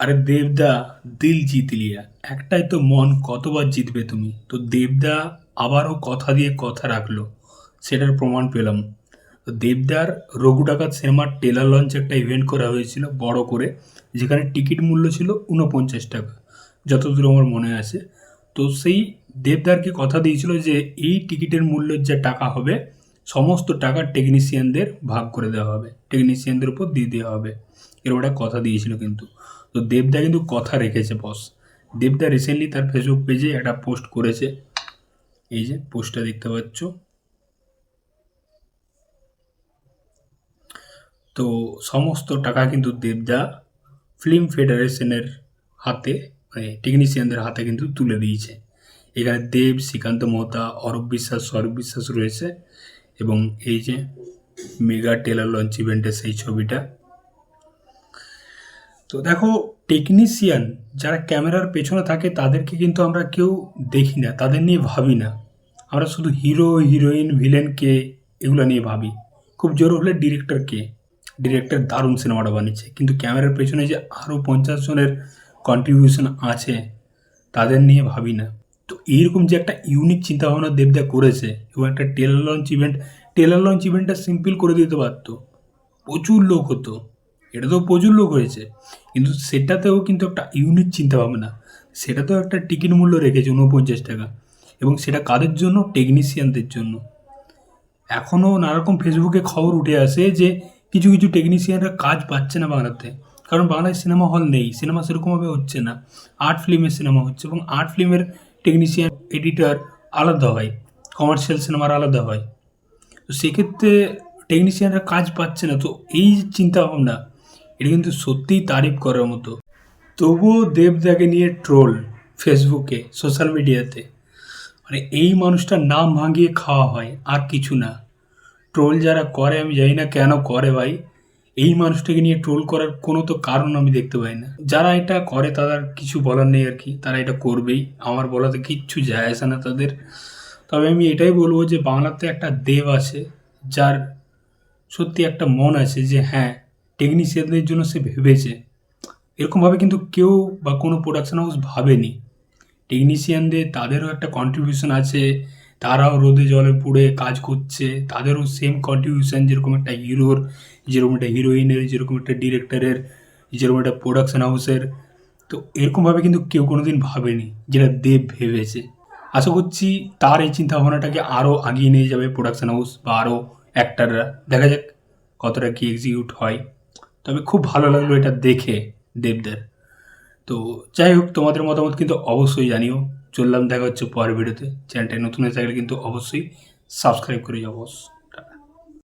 আরে দেবদা, দিল জিত লিয়া। একটাই তো মন, কতবার জিতবে তুমি? তো দেবদা আবারও কথা দিয়ে কথা রাখল, সেটার প্রমাণ পেলাম। তো দেবদার রঘু ডাকাত সিনেমার টেলার লঞ্চ একটা ইভেন্ট করা হয়েছিল, বড় করে, যেখানে টিকিট মূল্য ছিল উনপঞ্চাশ টাকা, যতদূর আমার মনে আছে। তো সেই দেবদারকে কথা দিয়েছিল যে, এই টিকিটের মূল্যের যে টাকা হবে, সমস্ত টাকা টেকনিশিয়ানদের ভাগ করে দেওয়া হবে টেকনিশিয়ানদের উপর দিয়ে দেওয়া হবে। একটা কথা দিয়েছিল কিন্তু। তো দেবদা কিন্তু কথা রেখেছে বস দেবদা রিসেন্টলি তার ফেসবুক পেজে একটা পোস্ট করেছে। এই যে পোস্টটা দেখতে পাচ্ছ। তো সমস্ত টাকা কিন্তু দেবদা ফিল্ম ফেডারেশনের হাতে মানে টেকনিশিয়ানদের হাতে কিন্তু তুলে দিয়েছে। এখানে দেব, শ্রীকান্ত মহতা, অরূপ বিশ্বাস, সৌরভ বিশ্বাস রয়েছে এবং এই যে মেগা টেলার লঞ্চ ইভেন্টের সেই ছবিটা। তো দেখো টেকনিশিয়ান যারা ক্যামেরার পেছনে থাকে, তাদেরকে কিন্তু আমরা কেউ দেখি না, তাদের নিয়ে ভাবি না। আমরা শুধু হিরো হিরোইন ভিলেন কে এগুলো নিয়ে ভাবি। খুব জোর হলে ডিরেক্টর কে? ডিরেক্টর দারুণ সিনেমাটা বানিয়েছে। কিন্তু ক্যামেরার পেছনে যে আরও পঞ্চাশ জনের কন্ট্রিবিউশন আছে, তাদের নিয়ে ভাবি না। তো এইরকম যে একটা ইউনিক চিন্তাভাবনা দেবদা করেছে, এবং একটা trailer launch event trailer launch ইভেন্টটা সিম্পল করে দিতে পারতো। প্রচুর লোক হতো। এটা তো প্রচুর লোক হয়েছে। কিন্তু সেটাতেও কিন্তু একটা ইউনিক চিন্তাভাবনা। সেটাতেও একটা টিকিট মূল্য রেখেছে ঊনপঞ্চাশ টাকা। এবং সেটা কাদের জন্য? টেকনিশিয়ানদের জন্য। এখনও নানারকম ফেসবুকে খবর উঠে আসে যে, কিছু কিছু টেকনিশিয়ানরা কাজ পাচ্ছে না বাংলাতে। কারণ বাংলায় সিনেমা হল নেই। সিনেমা সেরকমভাবে হচ্ছে না। আর্ট ফিল্মের সিনেমা হচ্ছে এবং আর্ট ফিল্মের টেকনিশিয়ান এডিটর আলাদা হয়। কমার্শিয়াল সিনেমার আলাদা হয়। তো সেক্ষেত্রে টেকনিশিয়ানরা কাজ পাচ্ছে না। তো এই চিন্তাভাবনা এটা কিন্তু সত্যিই তারিফ করার মতো। তবুও দেবদাকে নিয়ে ট্রোল ফেসবুকে, সোশ্যাল মিডিয়াতে। মানে এই মানুষটার নাম ভাঙিয়ে খাওয়া হয়, আর কিছু না। ট্রোল যারা করে আমি জানি না কেন করে ভাই। এই মানুষটাকে নিয়ে ট্রোল করার কোনো তো কারণ আমি দেখতে পাই না। যারা এটা করে তাদের কিছু বলার নেই আর কি, তারা এটা করবেই। আমার বলাতে কিচ্ছু যায় আসে না তাদের। তবে আমি এটাই বলব যে বাংলাতে একটা দেব আছে, যার সত্যি একটা মন আছে যে হ্যাঁ টেকনিশিয়ানদের জন্য সে ভেবেছে। এরকমভাবে কিন্তু কেউ বা কোনো প্রোডাকশন হাউস ভাবেনি। টেকনিশিয়ানদের তাদেরও একটা কন্ট্রিবিউশন আছে, তারাও রোদে জলে পুড়ে কাজ করছে, তাদেরও সেম কন্ট্রিবিউশন যেরকম একটা হিরোর যেরকম একটা হিরোইনের যেরকম একটা ডিরেক্টরের যেরকম একটা প্রোডাকশন হাউসের তো এরকমভাবে কিন্তু কেউ কোনো দিন ভাবেনি, যেটা দেব ভেবেছে। আশা করছি তার এই চিন্তা ভাবনাটাকে আরও আগিয়ে নিয়ে যাবে প্রোডাকশন হাউস বা আরও অ্যাক্টাররা দেখা যাক কতটা কি এক্সিকিউট হয়। তবে খুব ভালো লাগল এটা দেখে দেবদের। তো যাই হোক, তোমাদের মতামত কিন্তু অবশ্যই জানিও। চললাম দেখা হচ্ছে পরের ভিডিওতে। চ্যানেলটা নতুন হয়ে থাকলে কিন্তু অবশ্যই সাবস্ক্রাইব করে যাব।